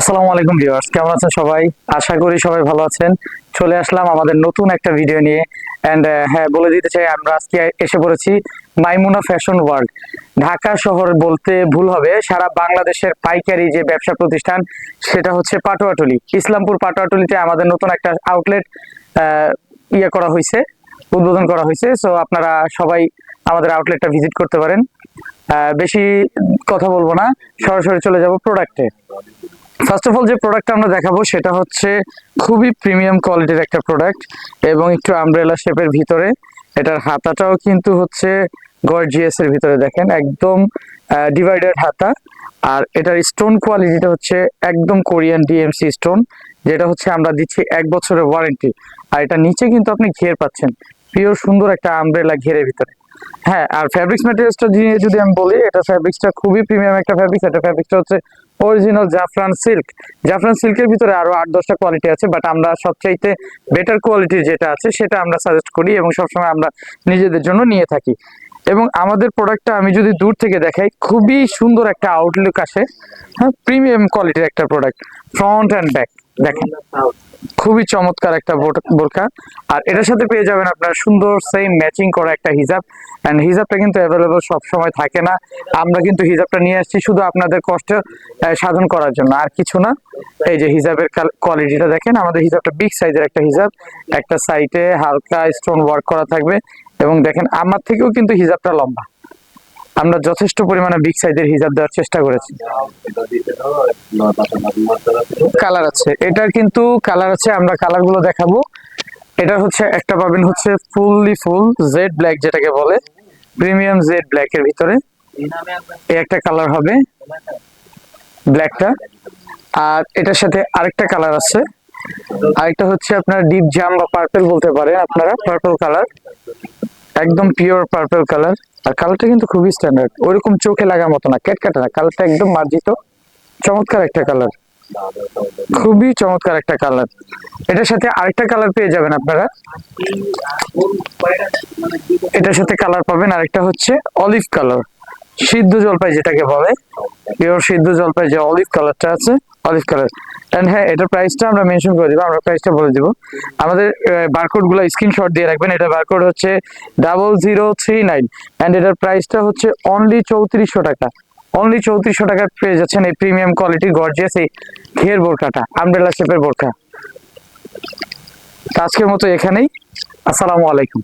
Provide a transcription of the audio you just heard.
আসসালামু আলাইকুম ভিউয়ার্স, কেমন আছেন সবাই? আশা করি সবাই ভালো আছেন। চলে আসলাম আমাদের নতুন একটা ভিডিও নিয়ে। এন্ড হ্যাঁ বলে দিতে চাই, আমরা আজকে এসে পড়েছি মাইমুনা ফ্যাশন ওয়ার্ল্ড। ঢাকা শহর বলতে ভুল হবে, সারা বাংলাদেশের পাইকারি যে ব্যবসা প্রতিষ্ঠান, সেটা হচ্ছে পাটোয়াটুলি ইসলামপুর পাটোয়াটুলিতে আমাদের নতুন একটা আউটলেট ইয়ে করা হয়েছে উদ্বোধন করা হয়েছে সো আপনারা সবাই আমাদের আউটলেটটা ভিজিট করতে পারেন। বেশি কথা বলব না, সরাসরি চলে যাব প্রোডাক্টে ফার্স্ট অফ অল যে প্রোডাক্টটা আমরা দেখাবো, সেটা হচ্ছে খুবই প্রিমিয়াম কোয়ালিটির একটা প্রোডাক্ট এবং একটু আমব্রেলা শেপের ভিতরে। এটার হাতাটাও কিন্তু হচ্ছে গর্জিয়াস এর ভিতরে দেখেন, একদম ডিভাইডেড হাতা। আর এটার স্টোন কোয়ালিটিটা হচ্ছে একদম কোরিয়ান ডিএমসি স্টোন যেটা হচ্ছে আমরা দিচ্ছি এক বছরের ওয়ারেন্টি আর এটা নিচে কিন্তু আপনি ঘের পাচ্ছেন পিওর সুন্দর একটা আমব্রেলা ঘেরের ভিতরে। হ্যাঁ আর ফ্যাব্রিক্স ম্যাটেরিয়ালসটা নিয়ে যদি আমি বলি, এটা ফ্যাব্রিক্সটা খুবই প্রিমিয়াম একটা ফ্যাব্রিক্স এটা ফ্যাব্রিক্সটা হচ্ছে অরিজিনাল জাফরান সিল্ক জাফরান সিল্কের ভিতরে আরও আট, দশটা কোয়ালিটি আছে বাট আমরা সবচাইতে বেটার কোয়ালিটির যেটা আছে, সেটা আমরা সাজেস্ট করি এবং সবসময় আমরা নিজেদের জন্য নিয়ে থাকি। এবং আমাদের প্রোডাক্টটা আমি যদি দূর থেকে দেখাই, খুবই সুন্দর একটা আউটলুক আসে। হ্যাঁ প্রিমিয়াম কোয়ালিটির একটা প্রোডাক্ট ফ্রন্ট অ্যান্ড ব্যাক দেখেন। খুবই চমৎকার একটা বোর- বোরকা আর এটার সাথে পেয়ে যাবেন আপনার সুন্দর সেম ম্যাচিং করা একটা হিজাব। এন্ড হিজাবটা কিন্তু অ্যাভেলেবল সব সময় থাকে না। আমরা কিন্তু হিজাবটা নিয়ে আসছি শুধু আপনাদের কষ্ট সাধন করার জন্য। আর কিছু না। এই যে হিজাবের কোয়ালিটিটা দেখেন। আমাদের হিজাবটা বিগ সাইজের একটা হিজাব। একটা সাইডে হালকা স্টোন ওয়ার্ক করা থাকবে। এবং দেখেন, আমার থেকেও কিন্তু হিজাবটা লম্বা। আমরা যথেষ্ট পরিমাণে বিগ সাইজের হিজাব দেওয়ার চেষ্টা করেছি। কালার আছে। এটার কিন্তু কালার আছে, আমরা কালারগুলো দেখাবো। এটা হচ্ছে, একটা পাবেন হচ্ছে ফুললি ফুল জেড ব্ল্যাক যেটাকে বলে প্রিমিয়াম জেড ব্ল্যাক এর ভিতরে। এই একটা কালার হবে ব্ল্যাকটা আর এটার সাথে আরেকটা কালার আছে। আরেকটা হচ্ছে আপনার ডিপ জাম বা পার্পল বলতে পারে আপনারা পার্পল কালার একদম পিওর পার্পল কালার আর কালারটা কিন্তু খুবই স্ট্যান্ডার্ড ওইরকম চোখে লাগার মতো না ক্যাটকাটা না। কালারটা একদম মার্জিত, চমৎকার একটা কালার খুবই চমৎকার একটা কালার এটার সাথে আরেকটা কালার পেয়ে যাবেন আপনারা। এটার সাথে কালার পাবেন আরেকটা হচ্ছে অলিভ কালার সিদ্ধ জলপাই যেটাকে বলে পিওর সিদ্ধ জলপাই যে অলিভ কালারটা আছে অলিভ কালার এন্ড হ্যাঁ এটার প্রাইসটা আমরা মেনশন করে দিব, আমরা প্রাইসটা বলে দিব। আমাদের বারকোডগুলো স্ক্রিনশট দিয়ে রাখবেন, এটা বারকোড হচ্ছে double zero three nine and এটার প্রাইসটা হচ্ছে অনলি চৌত্রিশশো টাকা। অনলি চৌত্রিশশো টাকা পেয়ে যাচ্ছেন এই প্রিমিয়াম কোয়ালিটির গর্জিয়াস এই ঘের বোরকাটা আমব্রেলা শেপের বোরকা আজকের মতো এখানেই। আসসালামু আলাইকুম।